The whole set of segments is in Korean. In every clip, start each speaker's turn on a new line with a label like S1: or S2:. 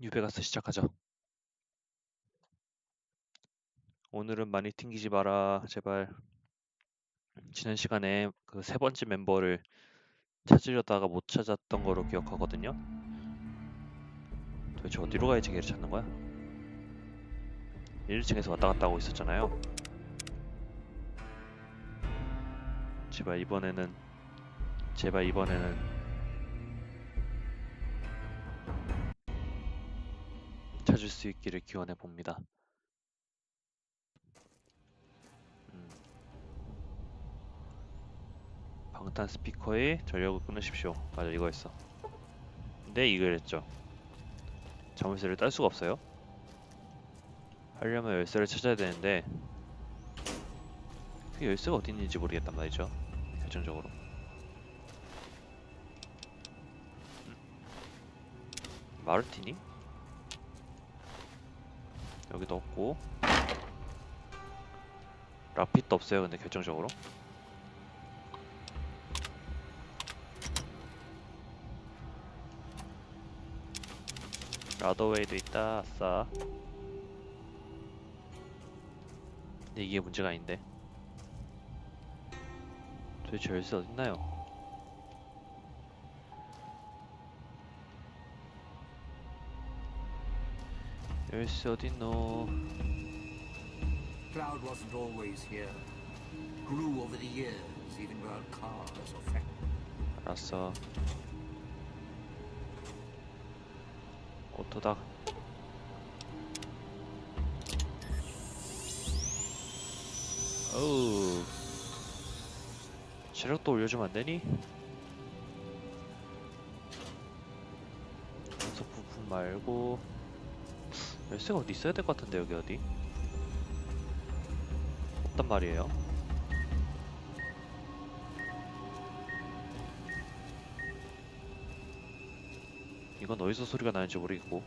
S1: 유베가스 시작하자. 오늘은 많이 튕기지 마라, 제발. 지난 시간에 그 세 번째 멤버를 찾으려다가 못 찾았던 거로 기억하거든요. 도대체 어디로 가야지 걔를 찾는 거야? 1층에서 왔다 갔다 하고 있었잖아요. 제발 이번에는 제발 이번에는 찾을 수 있기를 기원해 봅니다. 음. 방탄 스피커의 전력을 끊으십시오. 맞아 이거였어. 근데 이걸 했죠. 자물쇠를 딸 수가 없어요. 하려면 열쇠를 찾아야 되는데 그 열쇠가 어디 있는지 모르겠단 말이죠. 결정적으로. 음. 마르티니? 여기도 없고. 라핏도 없어요 근데 결정적으로. 라더웨이도 있다 아싸. 근데 이게 문제가 아닌데. 도대체 열쇠 어딨나요? 열쇠 어딨노
S2: Cloud wasn't always here. Grew over the years, even without cars or factories.
S1: 알았어. 오토다. 어우. 체력도 올려주면 안 되니? 연속 부품 말고 열쇠가 어디 있어야 될 것 같은데 여기 어디? 없단 말이에요. 이건 어디서 소리가 나는지 모르겠고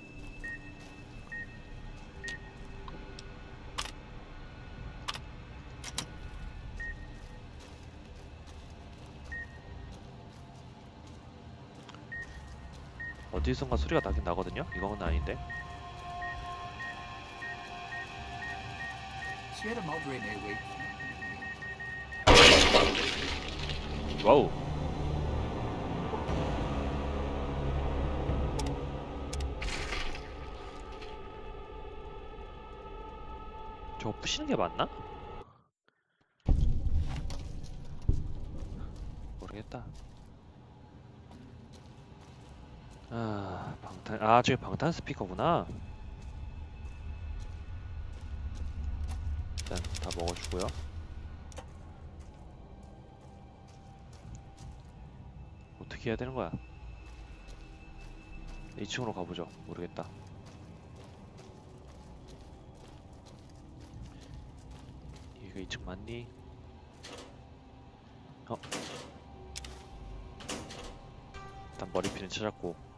S1: 어디선가 소리가 나긴 나거든요? 이건 아닌데
S2: Sierra Madre may wait.
S1: 와우 저거 부시는 게 맞나? 모르겠다 아 방탄 아 저게 방탄 스피커구나 다 먹어주고요 어떻게 해야 되는 거야? 2층으로 가보죠. 모르겠다. 여기가 2층 맞니? 어? 일단 머리핀은 찾았고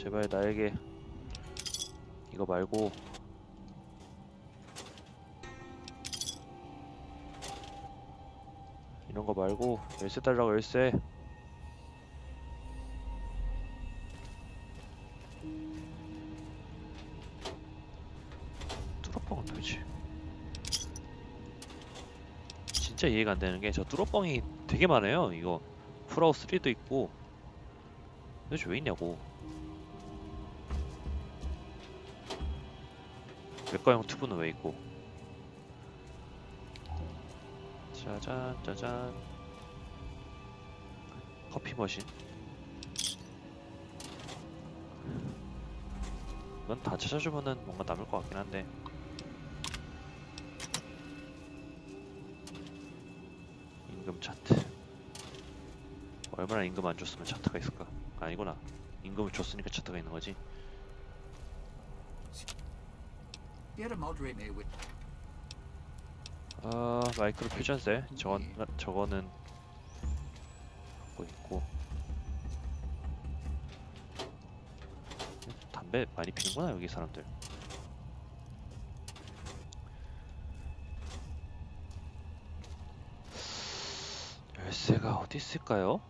S1: 제발 나에게 이거 말고. 이런 거 말고 열쇠 달라고 열쇠. 뚜러뻥은 도대체 진짜 이해가 안 되는 게 저 뚜러뻥이 되게 많아요 이거. 풀아웃 3도 있고. 도대체 왜 있냐고 외과용 튜브는 왜 있고? 짜잔 짜잔. 커피 머신. 이건 다 찾아주면은 뭔가 남을 것 같긴 한데. 임금 차트. 얼마나 임금 안 줬으면 차트가 있을까? 아니구나. 임금을 줬으니까 차트가 있는 거지 아 마이크로 퓨전셀. 저건 저거는 갖고 있고. 담배 많이 피는구나 여기 사람들. 열쇠가 어디 있을까요?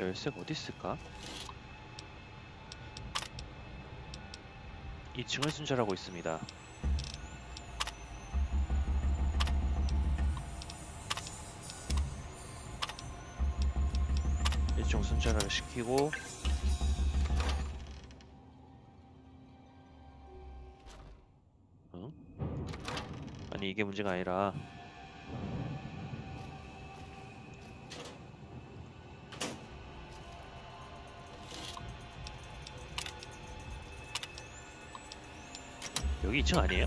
S1: 진짜 열쇠가 어디 있을까? 2층을 순찰하고 있습니다. 일종 순찰을 시키고 응? 아니 이게 문제가 아니라 여기 2층 아니에요?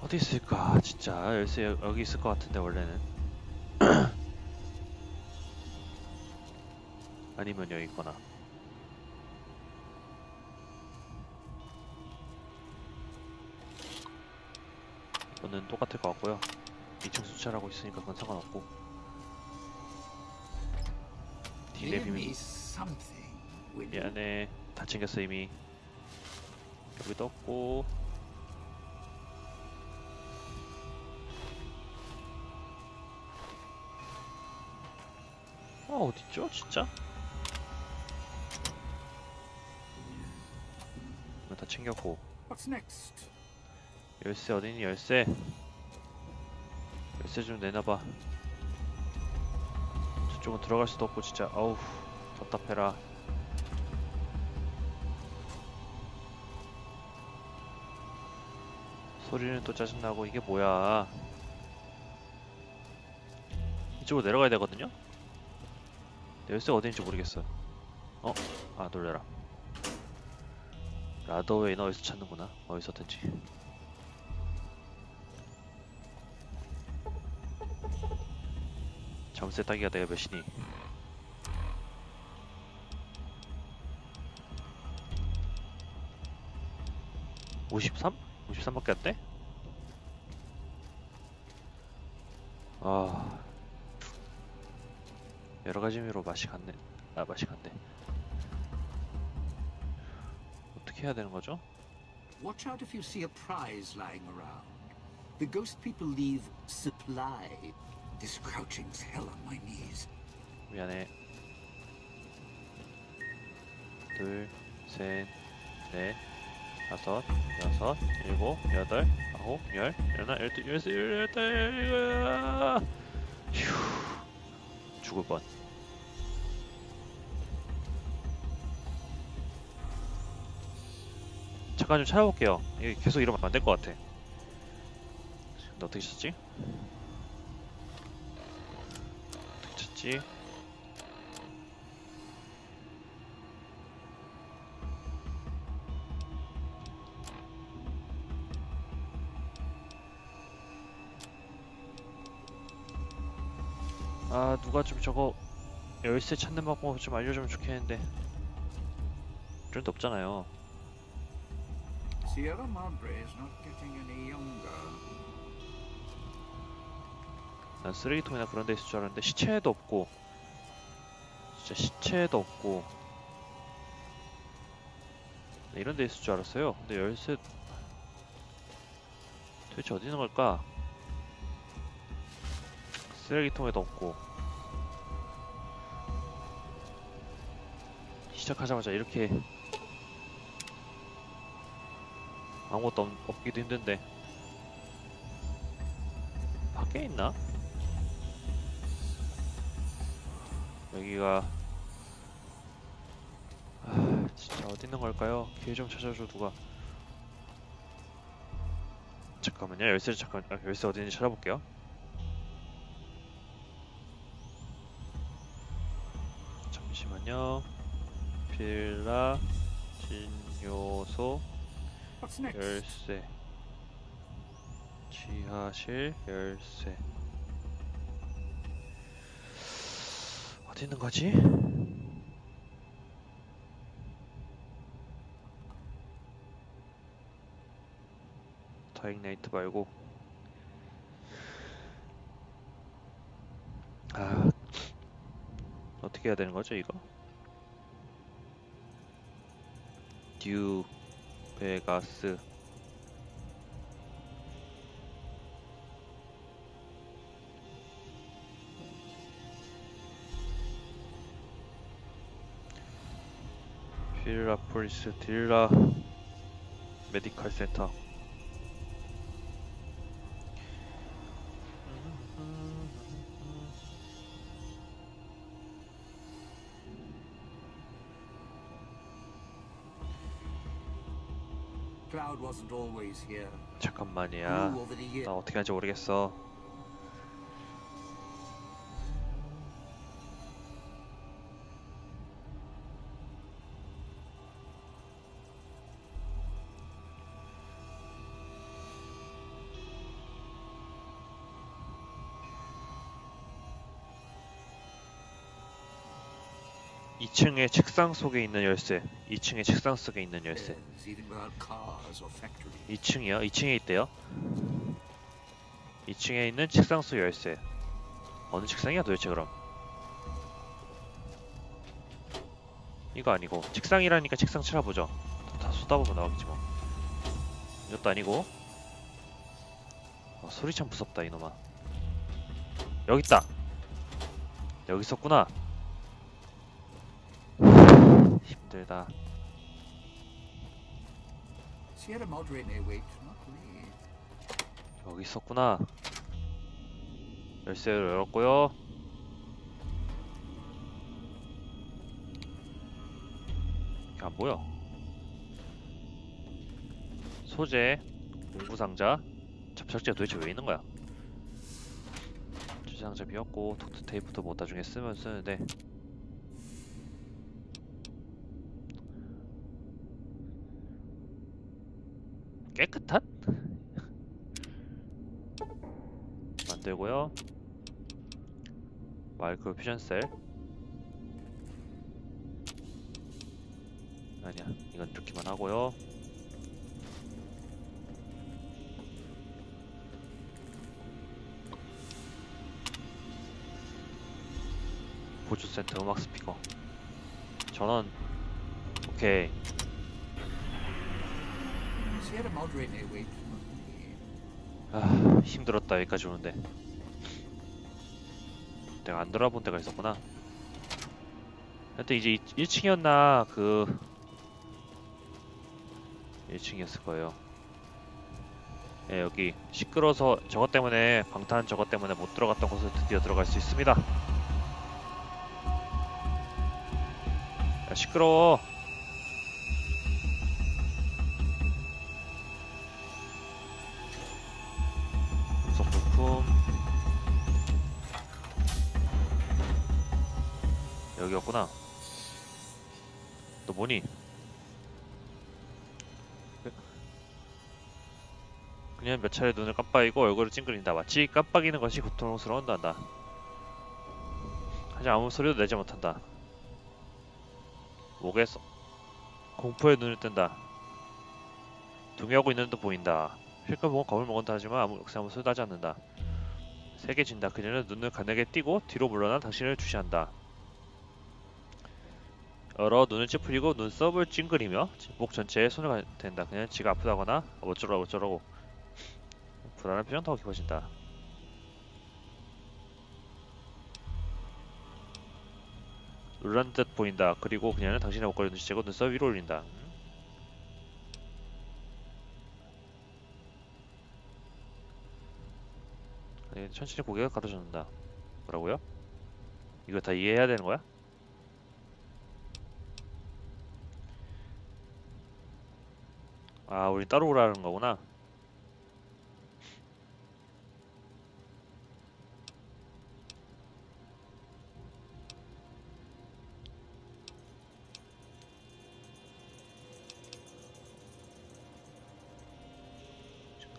S1: 어디 있을까? 진짜 열쇠 여- 여기 있을 것 같은데 원래는 아니면 여기 있거나 거는 똑같을 것 같고요. 2층 수찰하고 있으니까 그건 상관없고.
S2: you?
S1: 미안해. 다 챙겼어 이미. 여기 떴고. 아 어딨죠 진짜? 다 챙겼고.
S2: What's next?
S1: 열쇠 어디니? 열쇠. 열쇠 좀 내놔봐. 저쪽은 들어갈 수도 없고 진짜. 아우 답답해라. 소리는 또 짜증나고 이게 뭐야? 이쪽으로 내려가야 되거든요? 열쇠가 어딘지 모르겠어. 어? 아 놀래라. 라더웨이는 어디서 찾는구나. 어디서든지 점세 따기가 내가 몇이니? (53) (53밖에 안 돼? 아 여러 가지 의미로 맛이 갔네 아 맛이 갔네 어떻게 해야 되는 거죠?
S2: Watch out if you see a prize lying around. The ghost people leave supply. This crouching's hell on my knees.
S1: 미안해. 둘, 셋, 넷, 다섯, 여섯, 일곱, 여덟, 아홉, 열, 열하나, 열둘, 열셋, 열여덟, 이거야. 휴, 죽을 뻔. 잠깐 좀 찾아볼게요. 이게 계속 이러면 안 될 것 같아. 근데 어떻게 찾지? 찾지? 아 누가 좀 저거 열쇠 찾는 방법 좀 알려주면 좋겠는데 데 없잖아요
S2: Sierra Madre is not getting any younger.
S1: 난 쓰레기통이나 그런 데 있을 줄 알았는데 시체도 없고 진짜 시체도 없고 네, 이런 데 있을 줄 알았어요 근데 열쇠 도대체 어디 있는 걸까? 쓰레기통에도 없고 시작하자마자 이렇게 아무것도 없, 없기도 힘든데 밖에 있나? 여기가 아 진짜 어디 있는 걸까요? 길좀 찾아줘 누가. 잠깐만요 열쇠 잠깐 아, 열쇠 어디 있는지 찾아볼게요. 잠시만요. 빌라 진요소? 열쇠. 지하실 열쇠 어디 있는 거지? 다잉네이트 말고 아 어떻게 해야 되는 거죠 이거? 뉴 베가스 딜라 폴리스 딜라 메디컬 센터
S2: Cloud wasn't always here.
S1: 잠깐만이야. 나 어떻게 할지 모르겠어 이층의 책상 속에 있는 열쇠 2층의 책상 속에 있는 열쇠
S2: Yes, even without cars or factories.
S1: 2층이요? 2층에 있대요. 2층에 있는 책상 속 열쇠. 어느 책상이야 도대체 그럼? 이거 아니고 책상이라니까 책상 찾아보죠. 다 쏟아보면 나오겠지 뭐. 이것도 아니고. 어, 소리 참 무섭다 이놈아. 여기 있다. 여기 있었구나. 힘들다.
S2: Sierra Madre may wait, not me.
S1: 여기 있었구나. 열쇠를 열었고요. 이게 안 보여. 소재, 공구 상자, 접착제가 도대체 왜 있는 거야? 주제 상자 비었고 톡트 테이프도 뭐 나중에 쓰면 쓰는데 깨끗한? 만들고요. 마이크로 퓨전 셀. 아니야, 이건 이렇게만 하고요. 보조 센터 음악 스피커. 전원. 오케이.
S2: Sierra Madre may wait, not me.
S1: 아 힘들었다. 여기까지 오는데. 내가 안 돌아본 데가 있었구나. 하여튼 이제 1층이었나 그 1층이었을 거예요. 예 여기 시끄러워서 저것 때문에 방탄 저것 때문에 못 들어갔던 곳을 드디어 들어갈 수 있습니다. 야 시끄러워 너 뭐니? 그냥 몇 차례 눈을 깜빡이고 얼굴을 찡그린다 마치 깜빡이는 것이 고통스러운 단다 하지만 아무 소리도 내지 못한다 목에서 공포에 눈을 뜬다 동요하고 있는 듯 보인다 실컷 보고 겁을 먹었다 하지만 아무 역시 아무 소리도 하지 않는다. 세게 진다. 그녀는 눈을 가늘게 띄고 뒤로 물러나 당신을 주시한다. 여러 눈을 찌푸리고 눈썹을 찡그리며 목 전체에 손을 가- 댄다. 그녀는 지가 아프다거나 어쩌라고 어쩌라고 불안한 표정 더 깊어진다. 놀란 듯 보인다. 그리고 그녀는 당신의 목걸이를 눈치채고 눈썹 위로 올린다. 네, 천천히 고개가 가로젓는다. 뭐라고요? 이거 다 이해해야 되는 거야? 아, 우리 따로 오라는 거구나.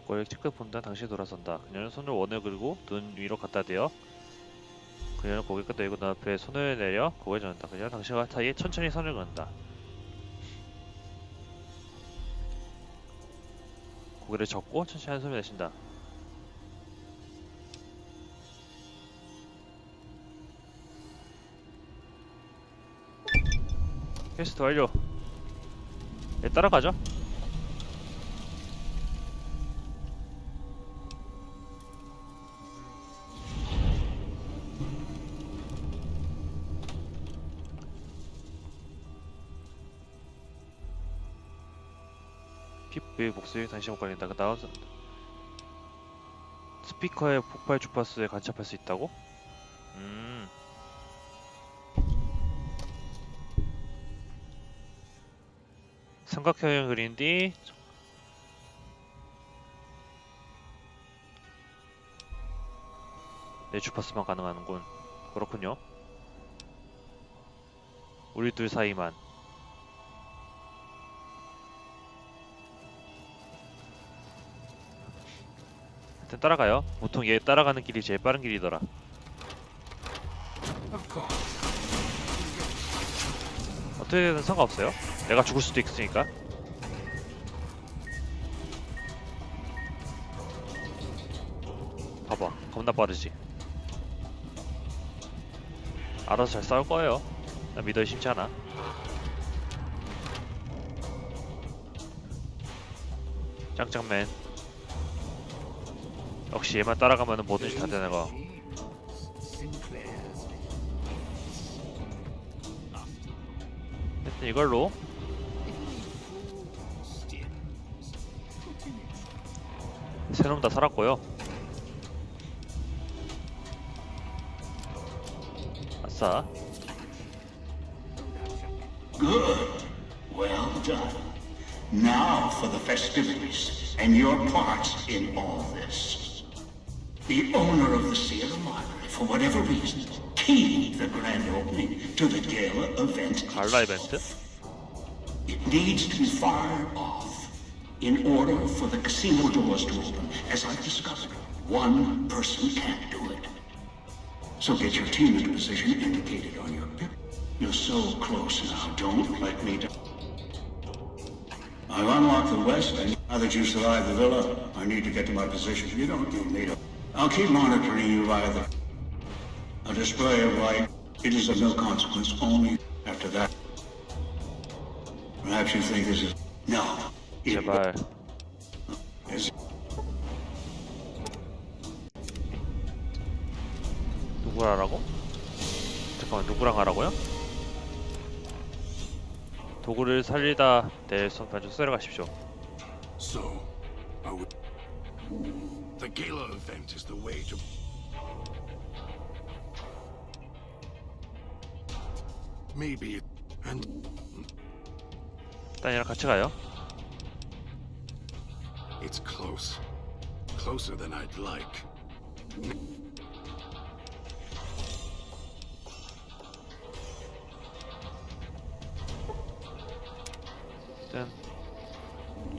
S1: 고액 체크 본다. 당신이 돌아선다. 그녀는 손을 원을 그리고 눈 위로 갖다 대어 그녀는 고개 끄덕이고 눈앞에 손을 내려 고개 젓는다. 그녀는 당신과 사이에 천천히 선을 그는다. 무게를 적고 천천히 한숨을 내쉰다. 퀘스트 완료. 예, 따라가죠. 목소리 다시 못 걸린다. 그 다음 스피커의 폭발 주파수에 간접할 수 있다고? 음. 삼각형을 그린 뒤 내 주파수만 가능하는군. 그렇군요. 우리 둘 사이만. 하여튼 따라가요. 보통 얘 따라가는 길이 제일 빠른 길이더라.
S2: Course.
S1: 어떻게든 상관없어요. 내가 죽을 수도 있으니까. 봐봐, 겁나 빠르지. 알아서 잘 싸울 거예요. 나 믿어 의심치 않아. 짱짱맨. 역시 얘만 따라가면 뭐든지 다 되는 거. 하여튼 이걸로. 세 놈 다 살았고요. 아싸.
S3: Good. Well done. Now for the festivities and your part in all this. The owner of the Sierra Library, for whatever reason, keyed the grand opening to the gala event
S1: itself.
S3: It needs to be fired off in order for the casino doors to open. As I've discussed, one person can't do it. So get your team in position indicated on your pip. You're so close now. Don't let me down. I've unlocked the west, and now that you survived the villa, I need to get to my position. You don't need a. I'll keep monitoring you via the a display of light. It is of no consequence. Only after that. Perhaps you think this is no.
S1: 제발.
S3: is.
S1: 누구랑 하라고? 잠깐만 누구랑 하라고요? 도구를 살리다 내 손판 좀 쓰러 가십시오.
S4: So, are we... The gala event is the way to... Maybe. And
S1: 딴이랑 같이 가요.
S4: it's close. Closer than I'd like.
S1: 일단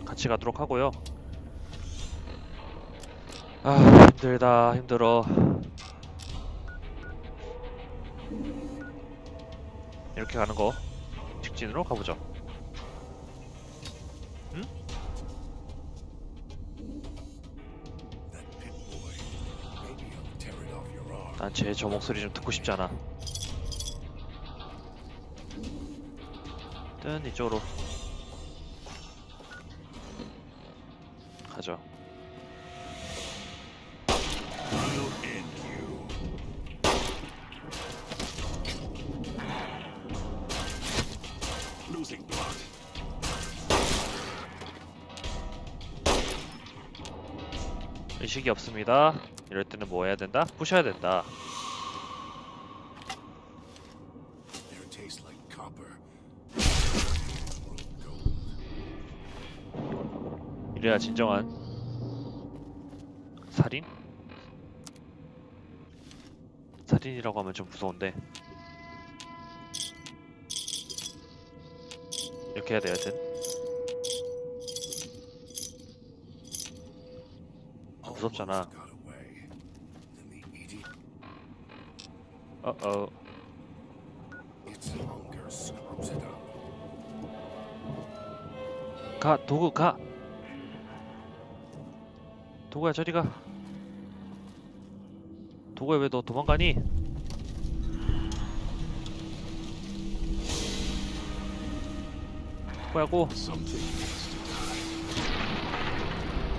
S1: 같이 가도록 하고요. 아 힘들다 힘들어. 이렇게 가는 거 직진으로 가보죠.
S4: That pit boy. Maybe I'll tear it off your arm.
S1: 난제저 목소리 좀 듣고 싶지 않아. 뜬 이쪽으로 가죠. 의식이 없습니다. 이럴 때는 뭐 해야 된다? 부셔야 된다. 이래야 진정한 살인? 살인이라고 하면 좀 무서운데. 이렇게 해야 돼 여튼 아, 무섭잖아. 어어. 가 도구 가. 도구야 저리 가. 도구야 왜 너 도망가니
S4: die.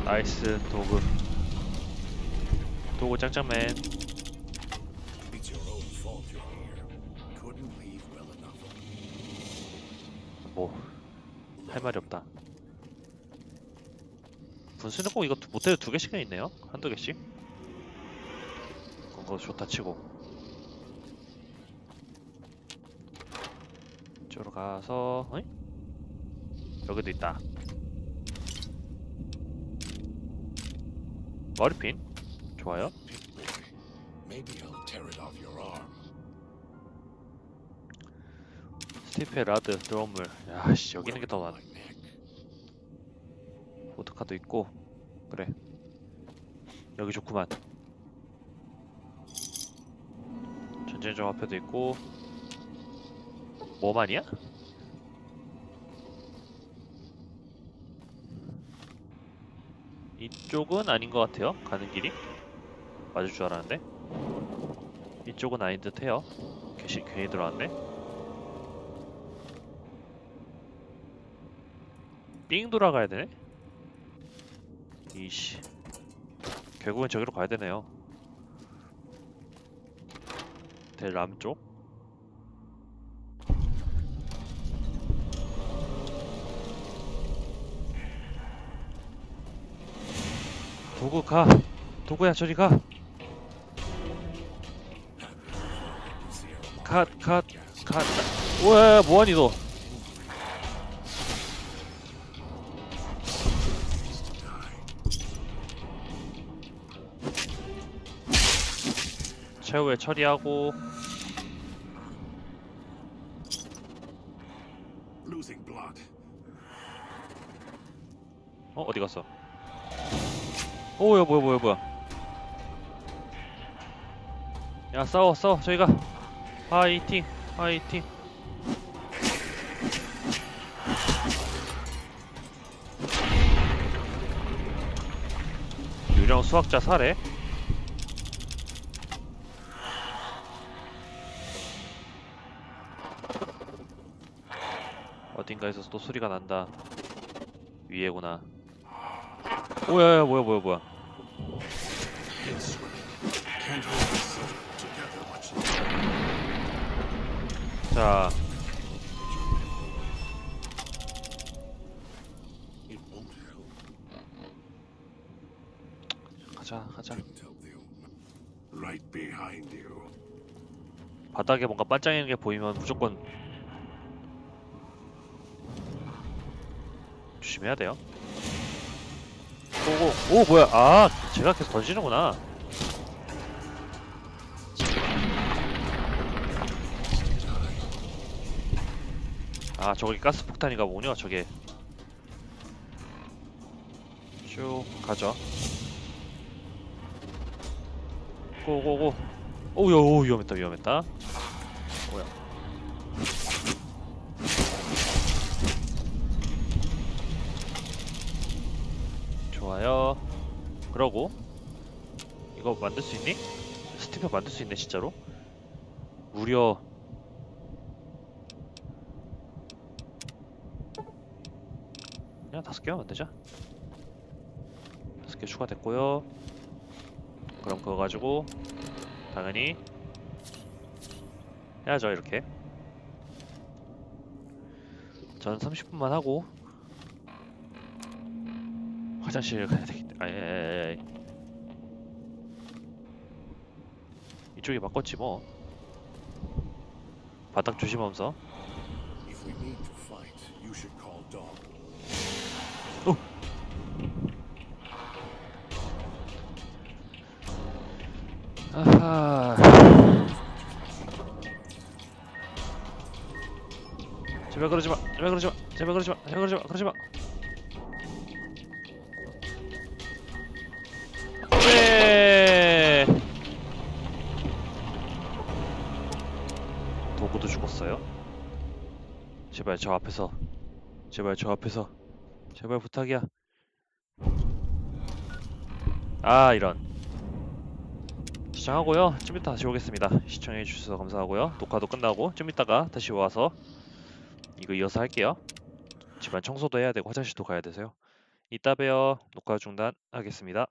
S1: 나이스 도구 도구 짱짱맨
S4: It's your own fault you're here. Couldn't leave well enough.
S1: 뭐할 말이 없다 분수는 꼭 두- 못해도 두 개씩은 있네요 한두 개씩 그거 좋다 치고 이쪽으로 가서 어이? 여기도 있다. 머리핀? 좋아요. 스티페 라드 드럼물 야씨 여기 있는 게 더 많아. 보드카도 있고. 그래. 여기 좋구만. 전쟁적 화폐도 있고. 뭐만이야? 이쪽은 아닌 것 같아요. 가는 길이. 맞을 줄 알았는데. 이쪽은 아닌 듯 해요. 괜히, 괜히 들어왔네. 삥 돌아가야 되네. 이씨. 결국엔 저기로 가야 되네요. 델람 쪽 도구 가 도구야 저리 가 컷, 컷, 컷. 우와, 뭐하니 너? 최후에 처리하고. 어 어디 갔어? 오야 뭐야 뭐야 뭐야? 야 싸워 싸워 저희가 파이팅 파이팅. 유령 수학자 살해? 어딘가에서 또 소리가 난다. 위에구나. 뭐야 뭐야 뭐야.
S4: Longer.
S1: 자. 가자 가자. 바닥에 뭔가 반짝이는 게 보이면 무조건 조심해야 돼요. 오고 오 뭐야 아 제가 계속 던지는구나. 아 저기 가스 폭탄인가 보군요 저게. 쭉 가죠. 고고고. 오야 오 위험했다 위험했다. 좋아요. 그러고 이거 만들 수 있니? 스티커 만들 수 있네 진짜로? 무려 그냥 다섯 개만 만들자. 다섯 개 추가됐고요. 그럼 그거 가지고 당연히 해야죠 이렇게 저는 30분만 하고 화장실 가야 되겠다 아, 예, 예, 예. 이쪽이 바꿨지 뭐. 바닥 조심하면서.
S4: Dog.
S1: 아하. 제발 그러지 마 제발 그러지 마 제발 그러지 마 제발 그러지 마 그러지 마 저 앞에서 제발 저 앞에서 제발 부탁이야 아 이런 시청하고요. 좀 이따 다시 오겠습니다. 시청해 주셔서 감사하고요. 녹화도 끝나고 좀 이따가 다시 와서 이거 이어서 할게요. 집안 청소도 해야 되고 화장실도 가야 돼서요. 이따 봬요. 녹화 중단하겠습니다.